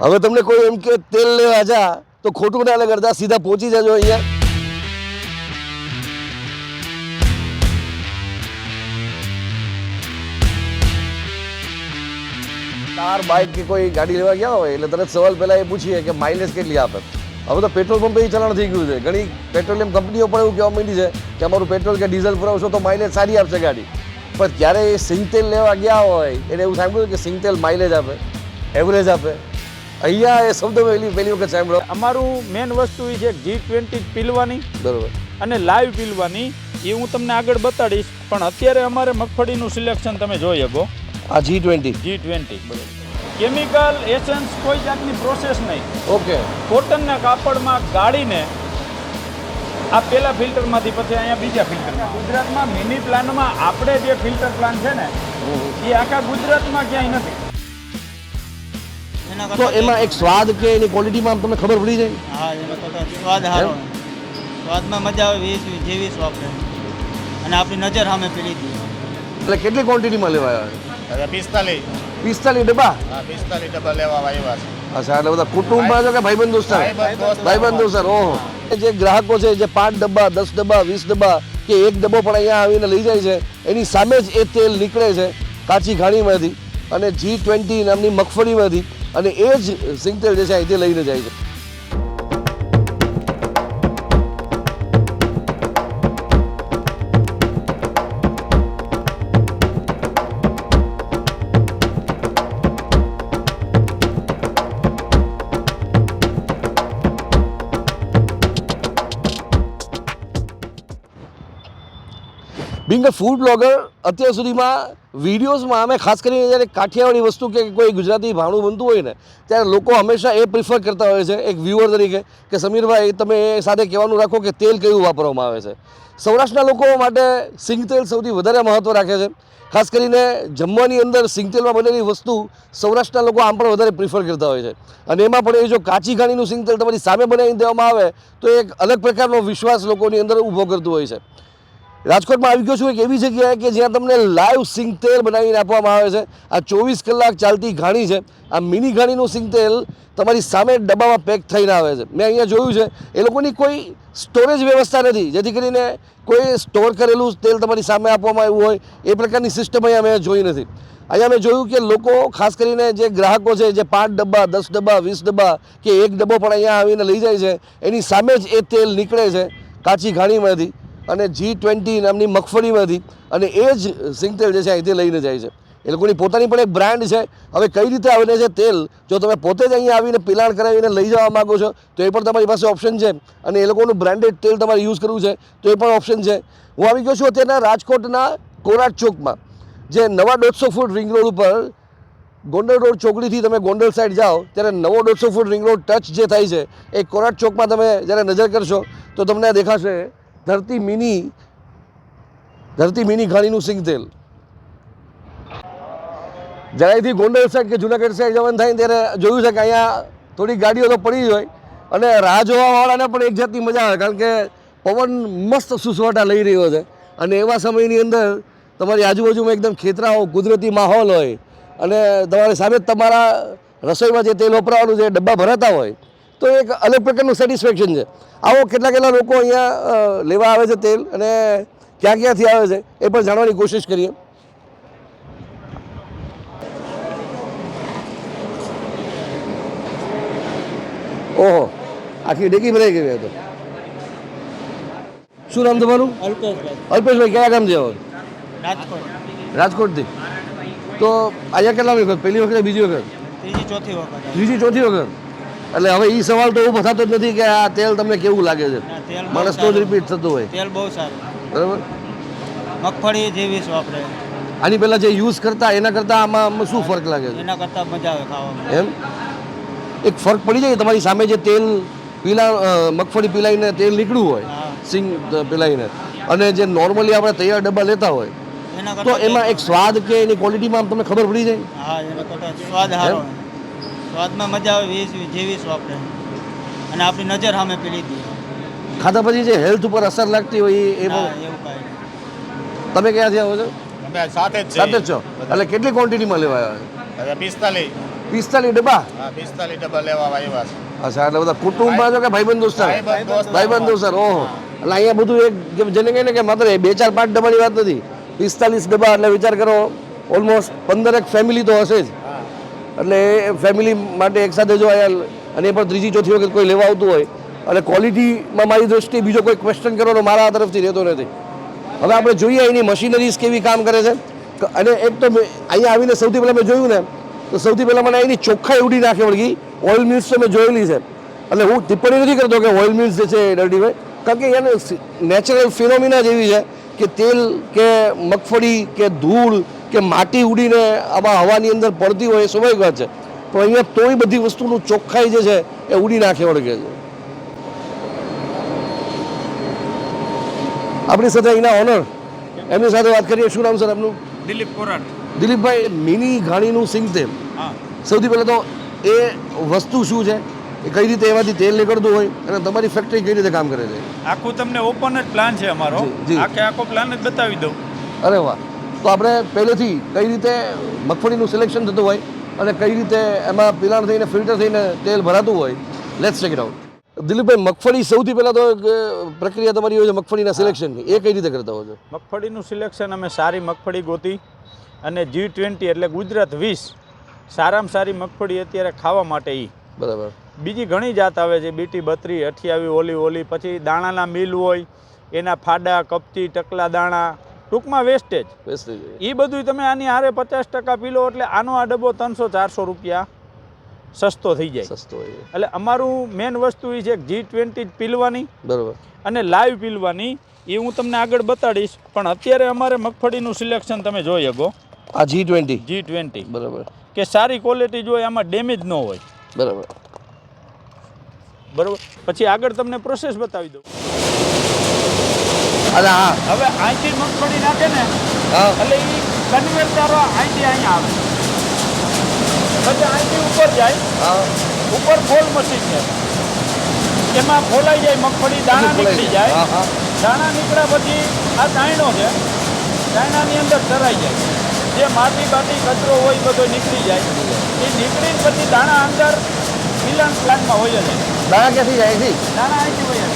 હવે તમને કોઈ એમ કે તેલ લેવા જા તો ખોટું ના કરતા સીધા પહોંચી જજો અહીંયા કાર બાઇક કે કોઈ ગાડી લેવા ગયા હોય એટલે તરત સવાલ પહેલા એ પૂછીએ કે માઇલેજ કેટલી આપે? હવે તો પેટ્રોલ પંપે ઈ ચલણ થઈ ગયું છે. ઘણી પેટ્રોલિયમ કંપનીઓ પણ એવું કહેવા માંડી છે કે અમારું પેટ્રોલ કે ડીઝલ પુરાવશો તો માઇલેજ સારી આપશે ગાડી. પણ ક્યારે એ સિંગતેલ લેવા ગયા હોય, એને એવું સાંભળ્યું કે સિંગતેલ માઇલેજ આપે? એવરેજ આપે? અહીંયા એ શબ્દ પહેલી પહેલી વખત સાંભળો. અમારું મેન વસ્તુ એ છે જી ટ્વેન્ટી પીલવાની બરોબર. અને લાઈવ પીલવાની. એ હું તમને આગળ બતાડીશ પણ અત્યારે અમારે મગફળીનું સિલેક્શન તમે જોઈ શકો. આ G twenty G twenty chemical essence કોઈ જાતની પ્રોસેસ નહીં. ઓકે. કોટનના કાપડમાં ગાળીને આ પેલા ફિલ્ટરમાંથી પછી અહીંયા બીજા ફિલ્ટર ગુજરાતમાં મિની પ્લાનમાં આપણે જે ફિલ્ટર પ્લાન છે ને એ આખા ગુજરાતમાં ક્યાંય નથી. તો એમાં એક સ્વાદ કે એની ક્વોલિટીમાં તમને ખબર પડી જાય? હા એના કરતાં સ્વાદ સારો સ્વાદમાં મજા આવે વીસ જેવીસ વાપરે. અને આપણી નજર સામે પેલી હતી એટલે કેટલી ક્વોન્ટિટીમાં લેવા આવ્યા પિસ્તાલીસ. પિસ્તાલીસ ડબ્બા? હા પિસ્તાલીસ ડબ્બા લેવા આવ્યા છે. અચ્છા એટલે બધા કુટુંબમાં છો કે ભાઈબંધ દોસ્તાર. ભાઈબંધ દોસ્તાર ઓહો. જે ગ્રાહકો છે જે પાંચ ડબ્બા દસ ડબ્બા વીસ ડબ્બા કે એક ડબ્બો પણ અહીંયા આવીને લઈ જાય છે એની સામે જ એ તેલ નીકળે છે કાચી ઘાણીમાંથી અને જી ટ્વેન્ટી નામની મગફળીમાંથી. અને એ જ સિંગતેલ જે છે લઈને જાય છે. બિંગ અ ફૂડ બ્લોગર અત્યાર સુધીમાં વિડીયોઝમાં અમે ખાસ કરીને જ્યારે કાઠિયાવાડી વસ્તુ કે કોઈ ગુજરાતી ભાણું બનતું હોય ને, ત્યારે લોકો હંમેશા એ પ્રિફર કરતા હોય છે, એક વ્યૂઅર તરીકે, કે સમીરભાઈ તમે એ સાથે કહેવાનું રાખો કે તેલ કયું વાપરવામાં આવે છે. સૌરાષ્ટ્રના લોકો માટે સિંગ તેલ સૌથી વધારે મહત્ત્વ રાખે છે. ખાસ કરીને જમવાની અંદર સિંગતેલમાં બનેલી વસ્તુ સૌરાષ્ટ્રના લોકો આમ પણ વધારે પ્રિફર કરતા હોય છે. અને એમાં પણ એ જો કાચી ઘાણીનું સિંગતેલ તમારી સામે બનાવી દેવામાં આવે, તો એક અલગ પ્રકારનો વિશ્વાસ લોકોની અંદર ઊભો કરતું હોય છે. રાજકોટમાં આવી ગયો છું એક એવી જગ્યાએ કે જ્યાં તમને લાઈવ સિંગ તેલ બનાવીને આપવામાં આવે છે. આ ચોવીસ કલાક ચાલતી ઘાણી છે. આ મિની ઘાણીનું સિંગ તેલ તમારી સામે ડબ્બામાં પેક થઈને આવે છે. મેં અહીંયા જોયું છે. એ લોકોની કોઈ સ્ટોરેજ વ્યવસ્થા નથી. જેથી કરીને કોઈ સ્ટોર કરેલું તેલ તમારી સામે આપવામાં આવ્યું હોય, એ પ્રકારની સિસ્ટમ અહીંયા મેં જોઈ નથી. અહીંયા મેં જોયું કે લોકો, ખાસ કરીને જે ગ્રાહકો છે, જે પાંચ ડબ્બા, દસ ડબ્બા, વીસ ડબ્બા કે એક ડબ્બો પણ અહીંયા આવીને લઈ જાય છે. એની સામે જ એ તેલ નીકળે છે. કાચી ઘાણીમાંથી અને જી ટ્વેન્ટી નામની મગફળીમાંથી અને એ જ સિંગતેલ જે છે અહીંથી લઈને જાય છે. એ લોકોની પોતાની પણ એક બ્રાન્ડ છે. હવે કઈ રીતે આવીને છે તેલ? જો તમે પોતે જ અહીંયા આવીને પિલાણ કરાવીને લઈ જવા માગો છો, તો એ પણ તમારી પાસે ઓપ્શન છે. અને એ લોકોનું બ્રાન્ડેડ તેલ તમારે યુઝ કરવું છે, તો એ પણ ઓપ્શન છે. હું આવી ગયો છું અત્યારના રાજકોટના કોરાટ ચોકમાં, જે નવા દોઢસો ફૂટ રિંગ રોડ ઉપર ગોંડલ રોડ ચોકડીથી તમે ગોંડલ સાઈડ જાઓ, ત્યારે નવો દોઢસો ફૂટ રિંગ રોડ ટચ જે થાય છે, એ કોરાટ ચોકમાં તમે જ્યારે નજર કરશો, તો તમને દેખાશે ધરતી મિની ધરતી મિની ઘાણીનું સિંગ તેલ જ્યારે અહીંથી ગોંડલ સાઈડ કે જુનાગઢ સાઈડ જવાનું થાય ત્યારે જોયું છે કે અહીંયા થોડી ગાડીઓ તો પડી જ હોય. અને રાહ જોવાવાળાને પણ એક જાતની મજા આવે, કારણ કે પવન મસ્ત સુસવાટા લઈ રહ્યો છે. અને એવા સમયની અંદર તમારી આજુબાજુમાં એકદમ ખેતરાઓ, કુદરતી માહોલ હોય અને તમારી સામે તમારા રસોઈમાં જે તેલ વપરાવાનું છે ડબ્બા ભરાતા હોય, તો એક અલગ પ્રકારનું સેટિસ્ફેક્શન છે. આવો કેટલા કેટલા લોકો અહીંયા લેવા આવે છે તેલ અને ક્યાં ક્યાંથી આવે છે એ પણ જાણવાની કોશિશ કરીએ. ઓહો આખી ડેકી ભરાઈ ગઈ હતો શું નામ તમારું? અલ્પેશભાઈ કયા ગામ જેવો રાજકોટથી. તો અહીંયા કેટલા વખત? પહેલી વખત બીજી વખત? ત્રીજી ચોથી વખત. ત્રીજી ચોથી વખત? એટલે હવે એ સવાલ તો ઊભો થતો જ નથી કે આ તેલ તમને કેવું લાગે છે? માણસ તો જ રિપીટ થતું હોય. તેલ બહુ સારું. બરાબર? મગફળી જેવીસ આપણે આની પહેલાં જે યુઝ કરતા એના કરતાં આમાં આમાં શું ફરક લાગે છે? એના કરતાં મજા આવે ખાવામાં. એમ? એક ફરક પડી જાય તમારી સામે જે તેલ પીલા મગફળી પીલાઈને તેલ નીકળ્યું હોય સિંગ પીલાઈને અને જે નોર્મલી આપણે તૈયાર ડબ્બા લેતા હોય તો એમાં એક સ્વાદ કે એની ક્વોલિટીમાં તમને ખબર પડી જાય? હા એનો સ્વાદ સારો સ્વાદમાં મજા આવે વીસ જેવીસ આપણે. અને આપણી નજર સામે પેલી હતી ખાધા પછી જે હેલ્થ ઉપર અસર લાગતી હોય એ- એવું કાંઈ. તમે ક્યાંથી આવો છો? અમે સાથે જ સાથે જ છો? એટલે કેટલી ક્વોન્ટિટીમાં લેવા આવ્યા? પિસ્તાલીસ. પિસ્તાલીસ ડબ્બા? હા પિસ્તાલીસ ડબ્બા લેવા આવ્યા છે. અચ્છા એટલે બધા કુટુંબમાં છો કે ભાઈબંધ દોસ્તાર ભાઈબંધ દોસ્તાર. ઓહો. એટલે અહીંયા બધું એક જેને કહે ને કે માત્ર એ બે ચાર પાંચ ડબ્બાની વાત નથી. પિસ્તાલીસ ડબ્બા એટલે વિચાર કરો ઓલમોસ્ટ પંદરેક ફેમિલી તો હશે જ. એટલે ફેમિલી માટે એકસાથે જો અને એ પણ ત્રીજી, ચોથી વખત કોઈ લેવા આવતું હોય, અને ક્વોલિટીમાં મારી દ્રષ્ટિએ બીજો કોઈ ક્વેશ્ચન કરવાનો મારા તરફથી રહેતો નથી. હવે આપણે જોઈએ એની મશીનરીઝ કેવી કામ કરે છે. અને એક તો અહીંયા આવીને સૌથી પહેલાં મેં જોયું ને, તો સૌથી પહેલાં મને એની ચોખ્ખાઈ ઉડી નાખી વળગી. ઓઇલ મિલ્સ તો મેં જોયેલી છે. એટલે હું ટિપ્પણી નથી કરતો કે ઓઇલ મિલ્સ જે છે એ ડર્ટી કારણ કે એને નેચરલ ફિનોમિના જેવી છે કે તેલ કે મગફળી કે ધૂળ કે માટી ઉડીને આમાં હવાની અંદર પડતી હોય એ સ્વાભાવિક વાત છે. પણ અહીંયા તોય બધી વસ્તુનું ચોખ્ખાઈ જે છે એ ઉડી નાખે વળગે છે. આપણી સાથે અહીંના ઓનર એમની સાથે વાત કરીએ. શું નામ સર આપનું? દિલીપ કોરાટ દિલીપભાઈ મિની ઘાણીનું સિંગ તેલ હા. સૌથી પહેલાં તો એ વસ્તુ શું છે? એ કઈ રીતે એમાંથી તેલ નીકળતું હોય અને તમારી ફેક્ટરી કઈ રીતે કામ કરે છે? આખું તમને ઓપન જ પ્લાન છે અમારો. આખે આખો પ્લાન જ બતાવી દઉં. અરે વાહ. તો આપણે પહેલેથી કઈ રીતે મગફળીનું સિલેક્શન થતું હોય અને કઈ રીતે એમાં પિલાણ થઈને ફિલ્ટર થઈને તેલ ભરાતું હોય let's check it out Dilipbhai મગફળી સૌથી પહેલાં તો એક, પ્રક્રિયા તમારી હોય છે મગફળીના સિલેક્શનની એ કઈ રીતે કરતા હોય છે? મગફળીનું સિલેક્શન અમે સારી મગફળી ગોતી અને જી ટ્વેન્ટી એટલે ગુજરાત વીસ સારામાં સારી મગફળી અત્યારે ખાવા માટે એ બરાબર. બીજી ઘણી જાત આવે છે બીટી બત્રી અઠિયાવી ઓલી ઓલી પછી દાણાના મિલ હોય એના ફાડા કપચી ટકલા દાણા ટૂંકમાં વેસ્ટેજ વેસ્ટેજ એ બધું તમે આની હારે પચાસ ટકા પીલો એટલે આનો આ ડબ્બો ત્રણસો ચારસો રૂપિયા સસ્તો થઈ જાય. સસ્તો એટલે અમારું મેન વસ્તુ એ છે જી ટ્વેન્ટી પીલવાની બરાબર. અને લાઈવ પીલવાની. એ હું તમને આગળ બતાડીશ પણ અત્યારે અમારે મગફળીનું સિલેક્શન તમે જોઈ શકો. આ જી ટ્વેન્ટી જી ટ્વેન્ટી બરાબર. કે સારી ક્વોલિટી જોઈએ આમાં ડેમેજ ન હોય. બરાબર. બરાબર. પછી આગળ તમને પ્રોસેસ બતાવી દઉં. અરે હા. હવે અહીંથી મગફળી નાખે ને હા. એટલે એ કન્વેર તારો અહીંથી અહીંયા આવે. પછી અહીંથી ઉપર જાય હા. ઉપર ફોલ મશીન છે. એમાં ફોલાઈ જાય મગફળી દાણા નીકળી જાય. દાણા નીકળ્યા પછી આ દાયણો છે દાયણાની અંદર ચરાઈ જાય. જે માટી બાટી કચરો હોય બધો નીકળી જાય. એ નીકળીને પછી દાણા અંદર મિલન પ્લાન્ટમાં હોય જાય દાણા ક્યાંથી જાય છે? દાણા અહીંથી હોય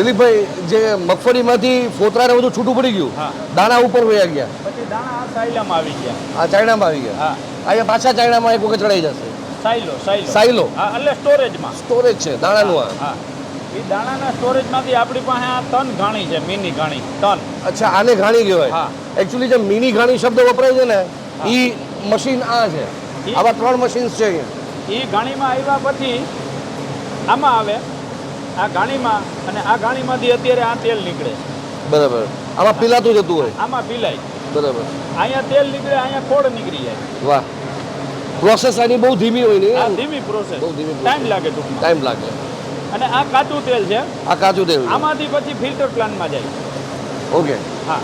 દિલીપભાઈ જે મગફળીમાંથી ફોતરાને બધું છૂટું પડી ગયું હા. દાણા ઉપર વયા ગયા. પછી દાણા આ સાયલામાં આવી ગયા. આ ચાયણામાં આવી ગયા. હા. અહીંયા પાછા ચાઇનામાં એક વખત ચડાઈ જશે. સાયલો સાયલો. સાયલો? હા એટલે સ્ટોરેજમાં. સ્ટોરેજ છે દાણાનું હા એ દાણાના સ્ટોરેજમાંથી આપણી પાસે આ તન ઘાણી છે મિની ઘાણી તન. અચ્છા આને ઘાણી કહેવાય. હા. એકચ્યુઅલી જે મિની ઘાણી શબ્દ વપરાય છે ને એ મશીન આ છે. આવા ત્રણ મશીન્સ છે એ ઘાણીમાં આવ્યા પછી આમાં આવે આ ઘાણીમાં અને આ ઘાણીમાંથી અત્યારે આ તેલ નીકળે. બરાબર. આમાં પીલાતું જતું હોય. આમાં પીલાય. બરાબર. અહીંયા તેલ નીકળે અહીંયા ખોડ નીકળી જાય. વાહ. પ્રોસેસ આની બહુ ધીમી હોય આ ને ધીમી પ્રોસેસ બહુ ધીમી ટાઈમ લાગે ટૂંકમાં. ટાઈમ લાગે. અને આ કાચું તેલ છે. આ કાચું તેલ આમાંથી પછી ફિલ્ટર પ્લાન્ટમાં જાય. ઓકે. હા.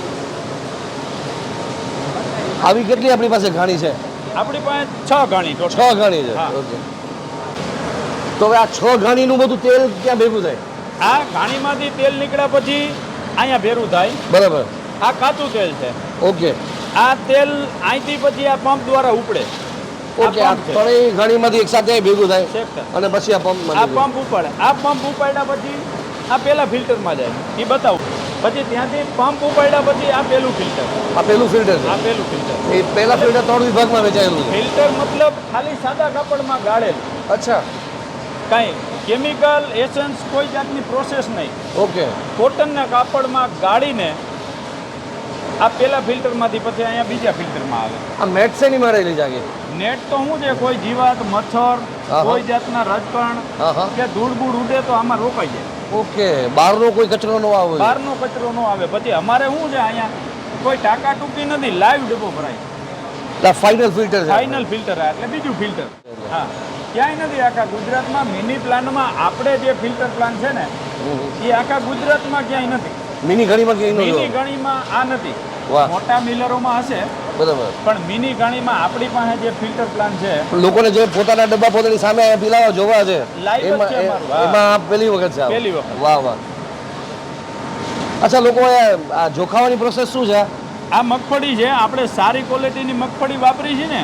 આવી કેટલી આપણી પાસે ઘાણી છે? આપણી પાસે છ ઘાણી છ ઘાણી છે. હા. ઓકે. તો હવે આ છ ઘાણીનું બધું તેલ ક્યાં ભેગું થાય? આ ઘાણીમાંથી તેલ નીકળ્યા પછી અહીંયા ભેરું થાય. બરાબર. આ કાચું તેલ છે. ઓકે. આ તેલ અહીંથી પછી આ પંપ દ્વારા ઉપડે. ઓકે આ ત્રણેય ઘાણીમાંથી એક સાથે ભેગું થાય અને પછી આ આ પંપ ઉપાડે. આ પંપ ઉપાડ્યા પછી આ પેલા ફિલ્ટરમાં જાય. એ બતાવું. પછી ત્યાંથી પંપ ઉપાડ્યા પછી આ પેલું ફિલ્ટર. આ પેલું ફિલ્ટર આ પેલું ફિલ્ટર. એ પહેલા ફિલ્ટર ત્રણ વિભાગમાં વેચાયેલું ફિલ્ટર મતલબ ખાલી સાદા કાપડમાં ગાળેલું. અચ્છા. કાંઈ કેમિકલ એસન્સ કોઈ જાતની પ્રોસેસ નહીં. ઓકે. કોટનના કાપડમાં ગાળીને આ પેલા ફિલ્ટરમાંથી પછી અહીંયા બીજા ફિલ્ટરમાં આવે. આ મેટ શેની મારેલી જાગે? નેટ તો શું છે કોઈ જીવાત મચ્છર કોઈ જાતના રજકણ કે ધૂળબૂળ ઉડે તો આમાં રોકાઈ જાય. ઓકે. બહારનો કોઈ કચરો ન આવે. બહારનો કચરો ન આવે. પછી અમારે શું છે અહીંયા કોઈ ટાકા ટૂંકી નથી લાઈવ ડબ્બો ભરાય. ફાઇનલ ફિલ્ટર ફાઇનલ ફિલ્ટર એટલે બીજું ફિલ્ટર હા. ક્યાંય નથી. આખા ગુજરાતમાં મિની પ્લાનમાં આપણે જે ફિલ્ટર પ્લાન છે ને એ આખા ગુજરાતમાં ક્યાંય નથી. મિની ગણીમાં ક્યાંય મિની ગણીમાં આ નથી. મોટા મિલરોમાં હશે બરાબર. પણ મિની ગણીમાં આપણી પાસે જે ફિલ્ટર પ્લાન છે લોકોને જે પોતાના ડબ્બા પોતાની સામે પીલાવા જોવા છે એમાં. એમાં પહેલી વખત છે પહેલી વખત. વાહ વાહ. અચ્છા લોકો આ જોખાવાની પ્રોસેસ શું છે? આ મગફળી છે આપણે સારી ક્વોલિટીની મગફળી વાપરી છે ને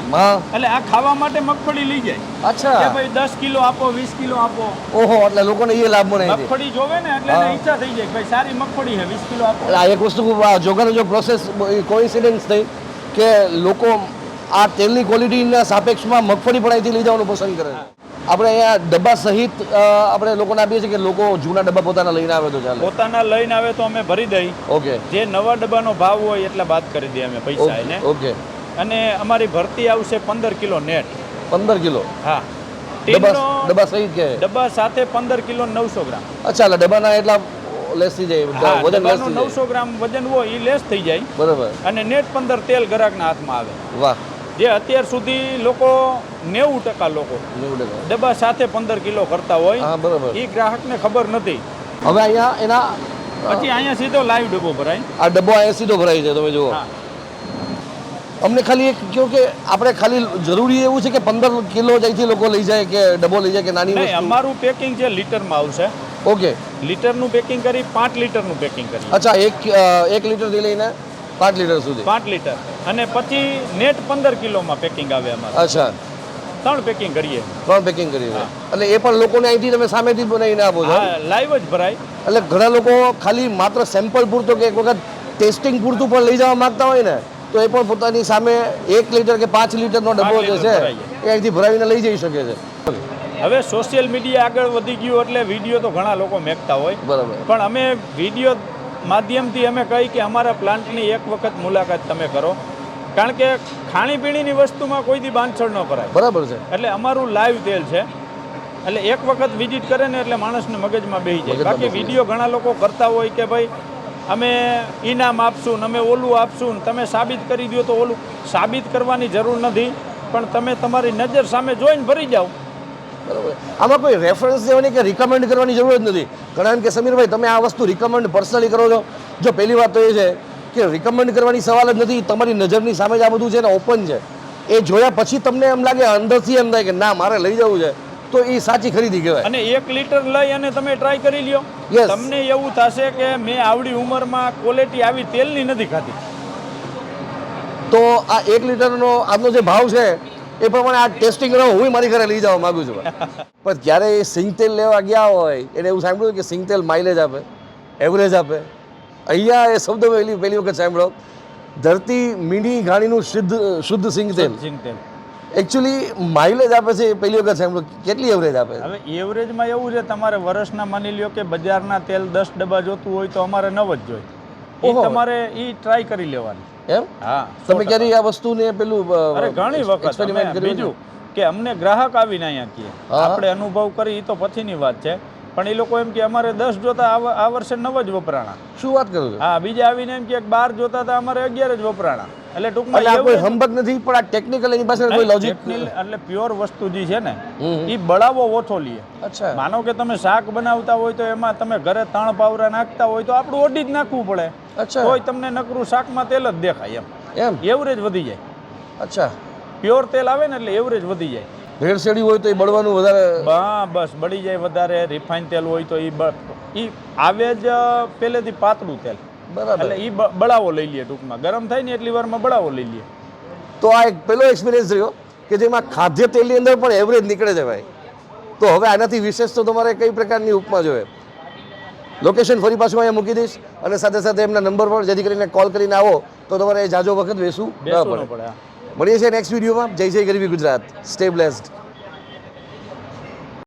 એટલે આ ખાવા માટે મગફળી લઈ જાય. કે અચ્છા ભાઈ દસ કિલો આપો વીસ કિલો આપો. ઓહો એટલે લોકોને એ લાભ મળે મગફળી જોવે ને એટલે ઈચ્છા થઈ જાય ભાઈ સારી મગફળી છે વીસ કિલો આપો. એટલે આ એક વસ્તુ જોગાનો જો પ્રોસેસ કોઇન્સિડન્સ થઈ કે લોકો આ તેલની ક્વોલિટીના સાપેક્ષમાં મગફળી પણ અહીંથી લઈ જવાનું પસંદ કરે છે. આપણે અહીંયા ડબ્બા સહિત આપણે લોકોને આપીએ છીએ કે લોકો જૂના ડબ્બા પોતાના લઈને આવે તો ચાલે? પોતાના લઈને આવે તો અમે ભરી દઈ. ઓકે. જે નવા ડબ્બાનો ભાવ હોય એટલા બાદ કરી દઈએ અમે પૈસા એને. ઓકે. અને અમારી ભરતી આવશે પંદર કિલો નેટ. પંદર કિલો? હા. ડબ્બા ડબ્બા સહિત કે? ડબ્બા સાથે પંદર કિલો નવસો ગ્રામ. અચ્છા એટલે ડબ્બાના એટલા લેસ થઈ જાય વજન લેસ ડબ્બાનું થઈ જાય. નવસો ગ્રામ વજન હોય એ લેસ થઈ જાય. બરાબર. અને નેટ પંદર તેલ ગ્રાહકના હાથમાં આવે. વાહ. જે અત્યાર સુધી લોકો નેવું ટકા લોકો ડબ્બા સાથે પંદર કિલો કરતા હોય એ ગ્રાહકને ખબર નથી. હવે અહીંયા એના પછી અહીંયા સીધો લાઈવ ડબ્બો ભરાય. આ ડબ્બો અહીંયા સીધો ભરાય છે તમે જુઓ. અમને ખાલી એક કહો કે આપણે ખાલી જરૂરી એવું છે કે પંદર કિલો જઈથી લોકો લઈ જાય કે ડબ્બો લઈ જાય કે નાની અમારું પેકિંગ છે લીટરમાં આવશે ઓકે. લીટરનું પેકિંગ કરી પાંચ લીટરનું પેકિંગ કરી. અચ્છા એક એક લીટરથી લઈને પાંચ લીટર સુધી? પાંચ લીટર. અને પછી નેટ પંદર કિલોમાં પેકિંગ આવે અમારે. અચ્છા. ત્રણ પેકિંગ કરીએ. ત્રણ પેકિંગ કરીએ. એટલે એ પણ લોકોને અહીંથી તમે સામેથી બનાવીને આપો છો? લાઈવ જ ભરાય. એટલે ઘણા લોકો ખાલી માત્ર સેમ્પલ પૂરતું કે એક વખત ટેસ્ટિંગ પૂરતું પણ લઈ જવા માંગતા હોય ને તો એ પણ પોતાની સામે એક લીટર કે પાંચ લીટરનો ડબ્બો જે છે એ અહીંથી ભરાવીને લઈ જઈ શકે છે. હવે સોશિયલ મીડિયા આગળ વધી ગયું એટલે વીડિયો તો ઘણા લોકો મેકતા હોય. બરાબર. પણ અમે વીડિયો માધ્યમથી અમે કહી કે અમારા પ્લાન્ટની એક વખત મુલાકાત તમે કરો. કારણ કે ખાણીપીણીની વસ્તુમાં કોઈ દી બાંધછોડ ન કરાય. બરાબર છે. એટલે અમારું લાઈવ તેલ છે. એટલે એક વખત વિઝિટ કરે ને એટલે માણસને મગજમાં બેસી જાય. બાકી વીડિયો ઘણા લોકો કરતા હોય કે ભાઈ અમે ઇનામ આપશું ને અમે ઓલું આપશું ને તમે સાબિત કરી દો તો ઓલું સાબિત કરવાની જરૂર નથી. પણ તમે તમારી નજર સામે જોઈને ભરી જાઓ. બરાબર. આમાં કોઈ રેફરન્સ દેવાની કે રિકમેન્ડ કરવાની જરૂર જ નથી. કારણ કે સમીરભાઈ તમે આ વસ્તુ રિકમેન્ડ પર્સનલી કરો છો. જો પહેલી વાત તો એ છે કે રિકમેન્ડ કરવાની સવાલ જ નથી તમારી નજરની સામે જ આ બધું છે ને ઓપન છે. એ જોયા પછી તમને એમ લાગે અંદરથી એમ થાય કે ના મારે લઈ જવું છે. તો એ સાચી ખરીદી કહેવાય. અને એક લીટર લઈ અને તમે ટ્રાય કરી લ્યો. તમને એવું થશે કે મેં આવડી ઉંમરમાં ક્વોલિટી આવી તેલની નથી ખાધી. તો આ એક લીટરનો આજનો જે ભાવ છે એ પ્રમાણે આ ટેસ્ટિંગ કરો હું મારી ઘરે લઈ જવા માંગુ છું. પણ જ્યારે એ સિંગતેલ લેવા ગયા હોય એને એવું સાંભળ્યું કે સિંગતેલ માઇલેજ આપે એવરેજ આપે. અહીંયા એ શબ્દ પહેલી પહેલી વખત સાંભળ્યો. ધરતી મીની ઘાણીનું શુદ્ધ શુદ્ધ સિંગતેલ. સિંગ તેલ એકચ્યુઅલી માઇલેજ આપે છે એ પહેલી વખત સાંભળ્યું. કેટલી એવરેજ આપે? હવે એવરેજમાં એવું છે તમારે વર્ષના માની લ્યો કે બજારના તેલ દસ ડબ્બા જોતું હોય તો અમારે નવ જ જોઈએ. તમારે એ ટ્રાય કરી લેવાની. એમ? હા તમે ક્યારે આ વસ્તુને પેલું ઘણી વખત? બીજું કે અમને ગ્રાહક આવીને અહીંયા કહે. આપણે અનુભવ કરી એ તો પછીની વાત છે. પણ એ લોકો એમ કે અમારે દસ જોતા આ વર્ષે નવ જ વપરાણા. શું વાત કરું હા બીજા આવીને એમ કે બાર જોતા હતા અમારે અગિયાર જ વપરાણા. એટલે ટૂંકમાં આ કોઈ હંબક નથી પણ આ ટેકનિકલ એની પાસે કોઈ લોજિક એટલે પ્યોર વસ્તુ જે છે ને એ બળાવો ઓછો લે. અચ્છા. માનો કે તમે શાક બનાવતા હોય તો એમાં તમે ઘરે ત્રણ પાવરા નાખતા હોય તો આપણું ઓડી જ નાખવું પડે. અચ્છા. હોય તમને નકરું શાકમાં તેલ જ દેખાય એમ. એમ? એવરેજ વધી જાય. અચ્છા. પ્યોર તેલ આવે ને એટલે એવરેજ વધી જાય. ભેળસેળી હોય તો એ બળવાનું વધારે હા બસ બળી જાય વધારે. રિફાઇન તેલ હોય તો એ એ આવે જ પહેલેથી પાતળું તેલ. બરાબર. એટલે એ બળાવો લઈ લઈએ ટૂંકમાં. ગરમ થાય ને એટલી વારમાં બળાવો લઈ લે. તો આ એક પેલો એક્સપિરિયન્સ રહ્યો કે જેમાં ખાદ્ય તેલની અંદર પણ એવરેજ નીકળે છે ભાઈ. તો હવે આનાથી વિશેષ તો તમારે કઈ પ્રકારની ઉપમા જોઈએ? લોકેશન ફરી પાછું અહીંયા મૂકી દઈશ અને સાથે સાથે એમના નંબર પર જેથી કરીને કોલ કરીને આવો તો તમારે જાજો વખત બેસવું ન પડે. પડે મળીએ છીએ નેક્સ્ટ વિડીયોમાં જય જય ગરીબી ગુજરાત. Stay blessed